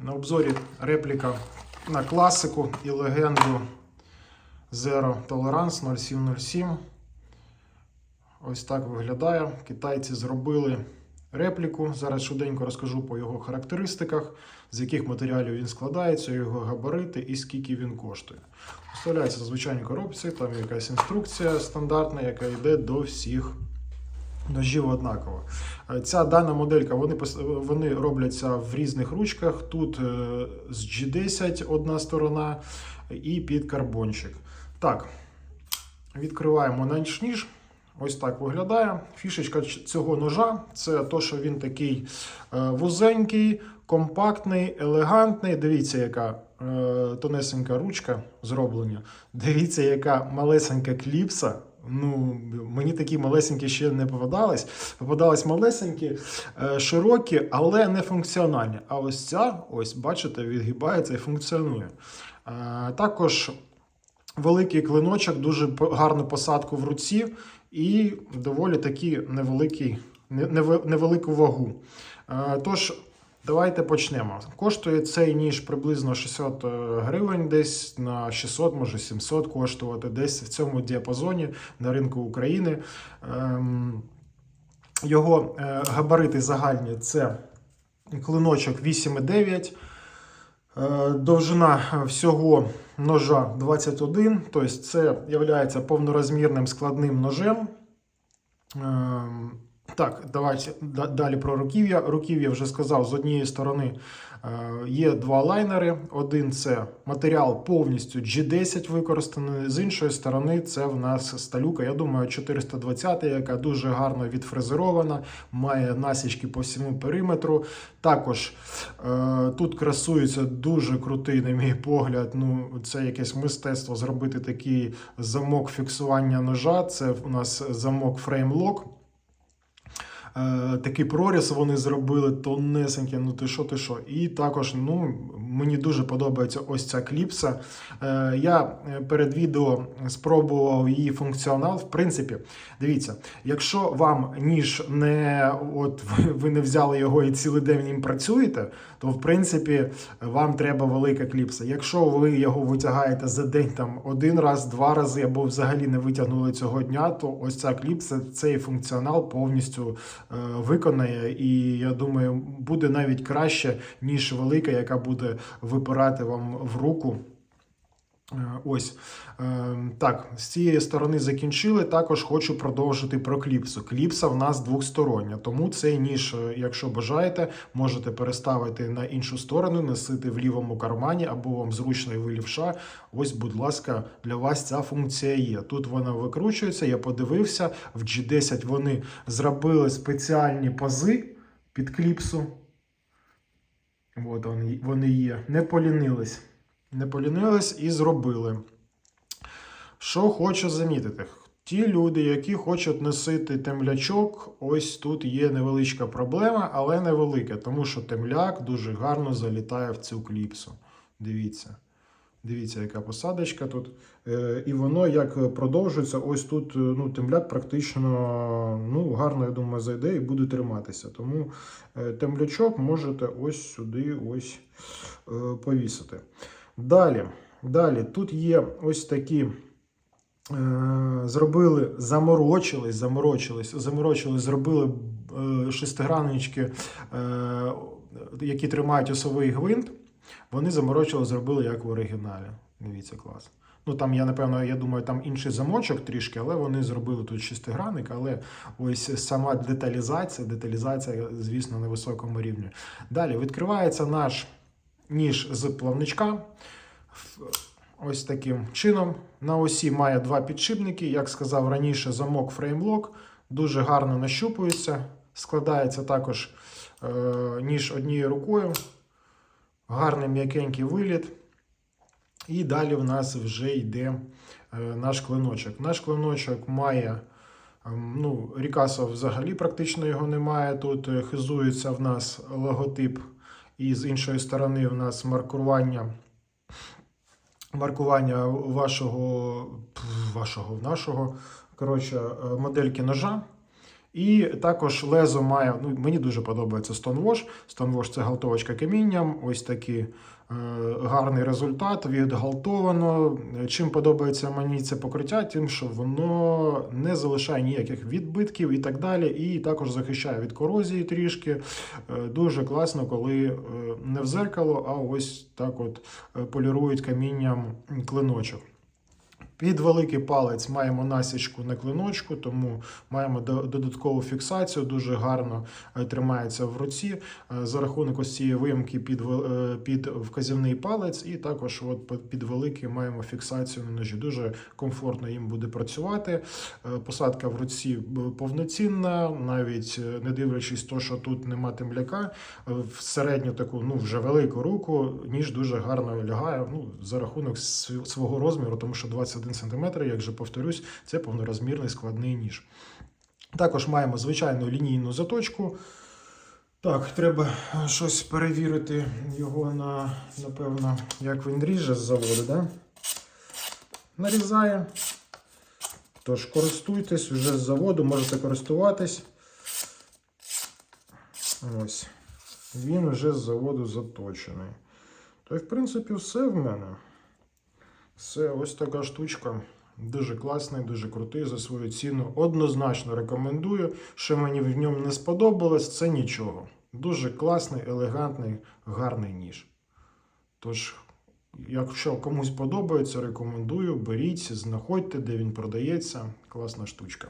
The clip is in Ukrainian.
На обзорі репліка на класику і легенду Zero Tolerance 0707. Ось так виглядає. Китайці зробили репліку. Зараз швиденько розкажу по його характеристиках, з яких матеріалів він складається, його габарити і скільки він коштує. Вставляється в коробці, там якась інструкція стандартна, яка йде до всіх ножів однаково. Е, Ця дана моделька вони, вони робляться в різних ручках. Тут е, з G10 одна сторона і під карбончик. Так, відкриваємо наш ніж. Ось так виглядає. Фішечка цього ножа це то, що він такий е, вузенький, компактний, елегантний. Дивіться, яка тонесенька ручка зроблення. Дивіться, яка малесенька кліпса. Ну, мені такі малесенькі ще не попадались. Попадались малесенькі, е, широкі, але не функціональні. А ось ця, ось бачите, відгибається і функціонує. Е, Також великий клиночок, дуже гарну посадку в руці і доволі таки невеликий, невелику вагу. Е, Тож, давайте почнемо. Коштує цей ніж приблизно 600 е, гривень, десь на 600, може 700 коштувати, десь в цьому діапазоні на ринку України. Ем, Його е, габарити загальні це клиночок 8,9. Е, Довжина всього ножа 21, тобто це є повнорозмірним складним ножем. Так, давайте далі про руків'я. Руків'я вже сказав, з однієї сторони е, є два лайнери. Один це матеріал повністю G10 використаний, з іншої сторони, це в нас сталюка. Я думаю, 420, яка дуже гарно відфрезерована, має насічки по всьому периметру. Також е, тут красується дуже крутий, на мій погляд. Ну, це якесь мистецтво зробити такий замок фіксування ножа. Це у нас замок фреймлок. Е, такий проріз вони зробили тонесенький, ну ти що, ти що. І також ну, мені дуже подобається ось ця кліпса. Е, я е, перед відео спробував її функціонал. В принципі, дивіться, якщо вам ніж не от ви- не взяли його і цілий день ним працюєте, то в принципі вам треба велика кліпса. Якщо ви його витягаєте за день там один раз, два рази, або взагалі не витягнули цього дня, то ось ця кліпса цей функціонал повністю е, виконає. І я думаю, буде навіть краще, ніж велика, яка буде випирати вам в руку. Е, Ось Е, так, з цієї сторони закінчили. Також хочу продовжити про кліпсу. Кліпса в нас двостороння, тому цей ніж, е, якщо бажаєте, можете переставити на іншу сторону, носити в лівому кармані або вам зручно і ви лівша. Ось, будь ласка, для вас ця функція є. Тут вона викручується. Я подивився. В G10 вони зробили спеціальні пази під кліпсу. От вони, є. Не полінились. Не полінились і зробили. Що хочу замітити? Ті люди, які хочуть носити темлячок, ось тут є невеличка проблема, але невелика, тому що темляк дуже гарно залітає в цю кліпсу. Дивіться. Дивіться, яка посадочка тут. Е, і воно як продовжується, ось тут е, ну, темляк практично ну, гарно, я думаю, зайде і буде триматися. Тому е, темлячок можете ось сюди ось повісити. Далі, далі, тут є ось такі. Зробили, заморочились, заморочились, заморочились, зробили шестиграннички, е, які тримають осовий гвинт. Вони заморочили, зробили як в оригіналі. Дивіться, клас. Ну там я напевно, я думаю, там інший замочок трішки, але вони зробили тут шестигранник, але ось сама деталізація, деталізація, звісно, на високому рівні. Далі відкривається наш ніж з плавничка. Ось таким чином. На осі має два підшипники. Як сказав раніше, замок фреймлок дуже гарно нащупується. Складається також е, ніж однією рукою. Гарний м'якенький виліт. І далі в нас вже йде е, наш клиночок. Наш клиночок має. ем, Ну, Рікасо взагалі практично його немає. Тут е, хизується в нас логотип, і з іншої сторони в нас маркування маркування вашого, вашого нашого коротше, е, модельки ножа. І також лезо має, ну мені дуже подобається Stonewash. Stonewash – це галтовочка камінням. Ось такий е, гарний результат, відгалтовано. Чим подобається мені це покриття, тим, що воно не залишає ніяких відбитків і так далі. І також захищає від корозії трішки. Е, Дуже класно, коли е, не в зеркало, а ось так от полірують камінням клиночок. Під великий палець маємо насічку на клиночку, тому маємо додаткову фіксацію, дуже гарно е, тримається в руці. Е, За рахунок ось цієї виямки під, е, під вказівний палець, і також от під- великий маємо фіксацію на ножі. Дуже комфортно їм буде працювати. Посадка в руці повноцінна, навіть не дивлячись то, що тут нема темляка, в середню таку, ну вже велику руку, ніж дуже гарно лягає. Ну, за рахунок свого розміру, тому що 21 см, як вже повторюсь, це повнорозмірний складний ніж. Також маємо звичайну лінійну заточку. Так, треба щось перевірити його на, напевно, як він ріже з заводу, да? Нарізає. Тож користуйтесь вже з заводу, можете користуватись. Ось. Він вже з заводу заточений. То в принципі, все в мене. Все, ось така штучка. Дуже класний, дуже крутий за свою ціну. Однозначно рекомендую. Що мені в ньому не сподобалось, це нічого. Дуже класний, елегантний, гарний ніж. Тож, якщо комусь подобається, рекомендую, беріть, знаходьте, де він продається. Класна штучка.